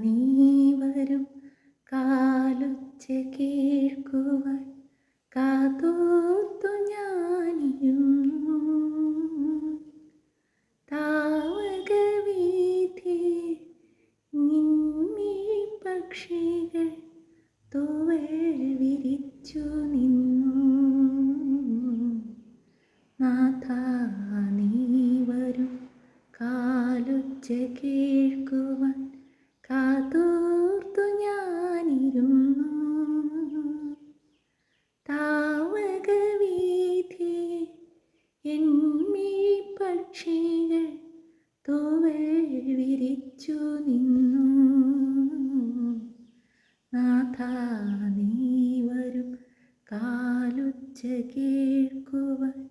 നീ വരും. കാലുച്ച കേൾക്കുവാൻ കാതോർത്തു ഞാനിരുന്നു താവകവീഥി നിന്നി പക്ഷികൾ തൂവൽ വിരിച്ചു നിന്നു. നാഥ കാലൊച്ച കേൾക്കുവാൻ കാതോർത്തു ഞാനിരുന്നു. താവക വീതി എന്നീ പക്ഷികൾ തോവൽ വിരിച്ചു നിന്നു. നാഥ നീ വരും കാലുച്ച കേൾക്കുവാൻ